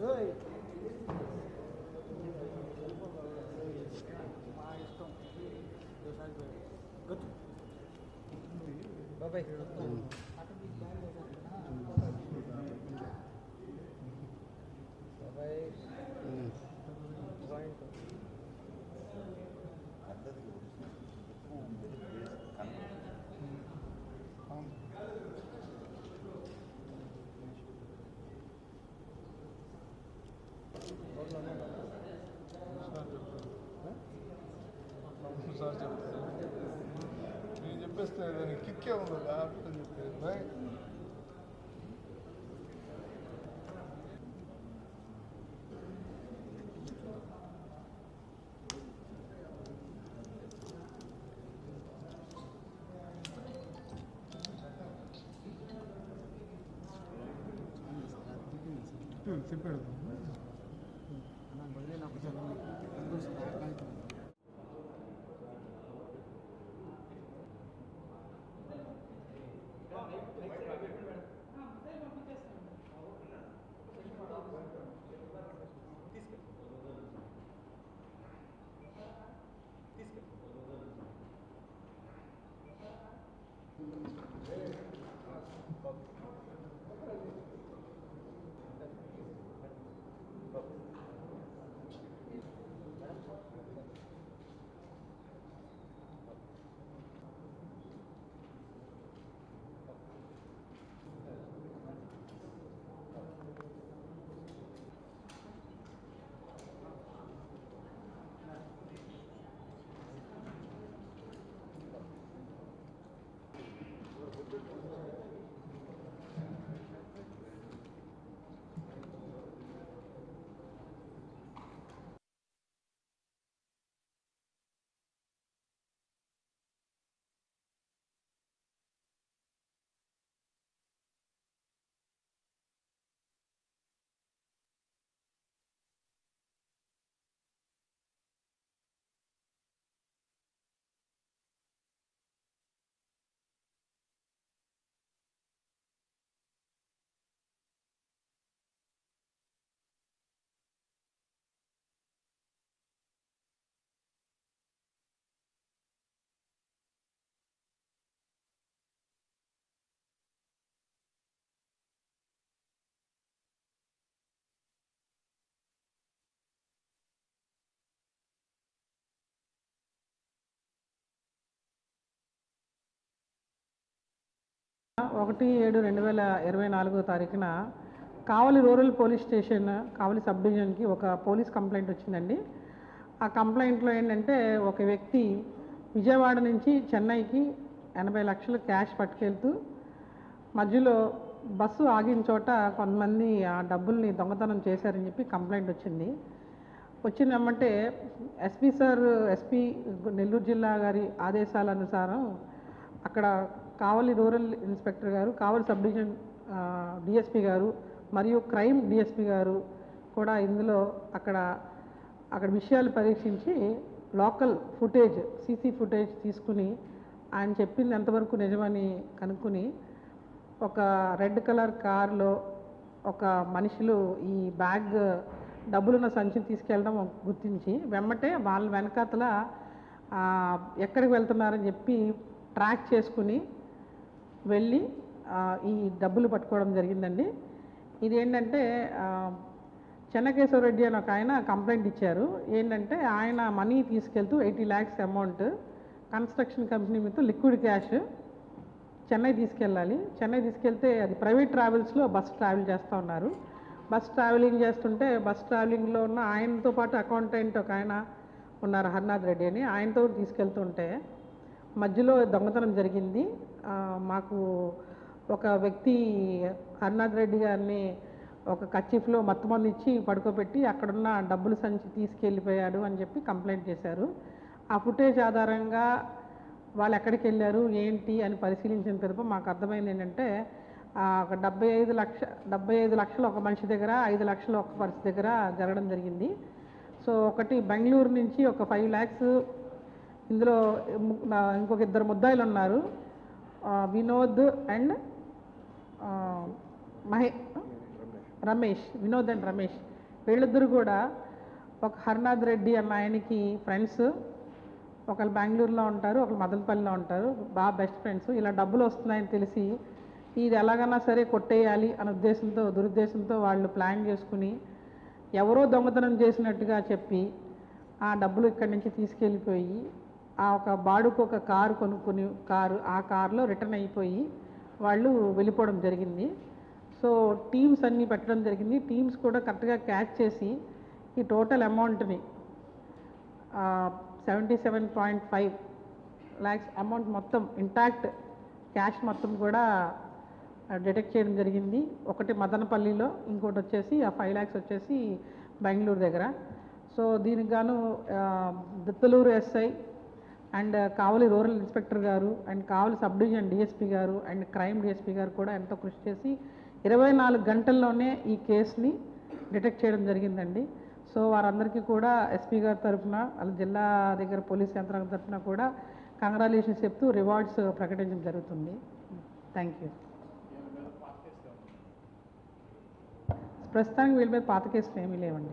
Vai, vai. Kızlar yaptı. Birinci beslenen iki kez oldu. Artık yapıyor. Теперь, теперь. ఒకటి ఏడు రెండు వేల ఇరవై నాలుగో తారీఖున Kavali rural police station Kavali sub డివిజన్కి ఒక పోలీస్ కంప్లైంట్ వచ్చిందండి. ఆ కంప్లైంట్లో ఏంటంటే ఒక వ్యక్తి విజయవాడ నుంచి చెన్నైకి ఎనభై లక్షలు క్యాష్ పట్టుకెళ్తూ మధ్యలో బస్సు ఆగిన చోట కొంతమంది ఆ డబ్బుల్ని దొంగతనం చేశారని చెప్పి కంప్లైంట్ వచ్చింది. వచ్చిందమ్మంటే ఎస్పీ సార్ ఎస్పీ నెల్లూరు జిల్లా గారి ఆదేశాల అనుసారం అక్కడ కావలి రూరల్ ఇన్స్పెక్టర్ గారు కావలి సబ్ డివిజన్ డిఎస్పి గారు మరియు క్రైమ్ డిఎస్పి గారు కూడా ఇందులో అక్కడ అక్కడ విషయాలు పరీక్షించి లోకల్ ఫుటేజ్ సీసీ ఫుటేజ్ తీసుకుని ఆయన చెప్పింది ఎంతవరకు నిజమని కనుక్కుని ఒక రెడ్ కలర్ కార్లో ఒక మనుషులు ఈ బ్యాగ్ డబ్బులున్న సంచిని తీసుకెళ్ళడం గుర్తించి వెమ్మటే వాళ్ళ వెనకాతల ఎక్కడికి వెళ్తున్నారని చెప్పి ట్రాక్ చేసుకుని వెళ్ళి ఈ డబ్బులు పట్టుకోవడం జరిగిందండి. ఇది ఏంటంటే చెన్నకేశ్వర రెడ్డి అని ఒక ఆయన కంప్లైంట్ ఇచ్చారు. ఏంటంటే ఆయన మనీ తీసుకెళ్తూ eighty lakhs amount construction company మీద లిక్విడ్ క్యాష్ చెన్నై తీసుకెళ్ళాలి. చెన్నై తీసుకెళ్తే అది ప్రైవేట్ ట్రావెల్స్లో బస్ ట్రావెల్ చేస్తూ ఉన్నారు. బస్ ట్రావెలింగ్ చేస్తుంటే బస్ ట్రావెలింగ్లో ఉన్న ఆయనతో పాటు అకౌంటెంట్ ఒక ఆయన ఉన్నారు హర్నాథ్ రెడ్డి అని. ఆయనతో తీసుకెళ్తుంటే మధ్యలో దొంగతనం జరిగింది. మాకు ఒక వ్యక్తి హర్నాథ్ రెడ్డి గారిని ఒక కచ్చిఫ్లో మత్తుమంది ఇచ్చి పడుకోబెట్టి అక్కడున్న డబ్బులు సంచి తీసుకెళ్ళిపోయాడు అని చెప్పి కంప్లైంట్ చేశారు. ఆ ఫుటేజ్ ఆధారంగా వాళ్ళు ఎక్కడికి వెళ్ళారు ఏంటి అని పరిశీలించిన పిదప మాకు అర్థమైంది ఏంటంటే ఒక డెబ్బై ఐదు లక్ష డెబ్బై ఐదు లక్షలు ఒక మనిషి దగ్గర ఐదు లక్షలు ఒక మనిషి దగ్గర జరగడం జరిగింది. సో ఒకటి బెంగళూరు నుంచి ఒక ఫైవ్ ల్యాక్స్ ఇందులో ఇంకొక ఇద్దరు ముద్దాయిలు ఉన్నారు. Vinod and Mahe Ramesh Vinod and Ramesh. వీళ్ళిద్దరు కూడా ఒక హర్నాథ్ రెడ్డి అన్న ఆయనకి ఫ్రెండ్స్ ఒకళ్ళు బెంగళూరులో ఉంటారు ఒకళ్ళు మదనపల్లిలో ఉంటారు. బాగా బెస్ట్ ఫ్రెండ్స్ ఇలా డబ్బులు వస్తున్నాయని తెలిసి ఇది ఎలాగైనా సరే కొట్టేయాలి అనే ఉద్దేశంతో దురుద్దేశంతో వాళ్ళు ప్లాన్ చేసుకుని ఎవరో దొంగతనం చేసినట్టుగా చెప్పి ఆ డబ్బులు ఇక్కడి నుంచి తీసుకెళ్ళిపోయి ఆ ఒక బాడుకు ఒక కారు కొనుక్కుని కారు ఆ కారులో రిటర్న్ అయిపోయి వాళ్ళు వెళ్ళిపోవడం జరిగింది. సో టీమ్స్ అన్నీ పెట్టడం జరిగింది. టీమ్స్ కూడా కరెక్ట్గా క్యాచ్ చేసి ఈ టోటల్ అమౌంట్ని seventy seven point five lakhs amount మొత్తం ఇంటాక్ట్ క్యాష్ మొత్తం కూడా డిటెక్ట్ చేయడం జరిగింది. ఒకటి మదనపల్లిలో ఇంకోటి వచ్చేసి ఆ ఫైవ్ ల్యాక్స్ వచ్చేసి బెంగళూరు దగ్గర. సో దీనికి గాను Dattaluru SI and Kavali rural inspector గారు and Kavali sub division DSP గారు అండ్ క్రైమ్ డిఎస్పీ గారు కూడా ఎంతో కృషి చేసి ఇరవై నాలుగు గంటల్లోనే ఈ కేసుని డిటెక్ట్ చేయడం జరిగిందండి. సో వారందరికీ కూడా ఎస్పీ గారి తరఫున వాళ్ళ జిల్లా దగ్గర పోలీస్ యంత్రాంగం తరఫున కూడా కంగ్రాలేషన్స్ చెప్తూ రివార్డ్స్ ప్రకటించడం జరుగుతుంది. Thank you. ప్రస్తుతానికి వీళ్ళ మీద పాత కేసులు ఏమీ లేవండి.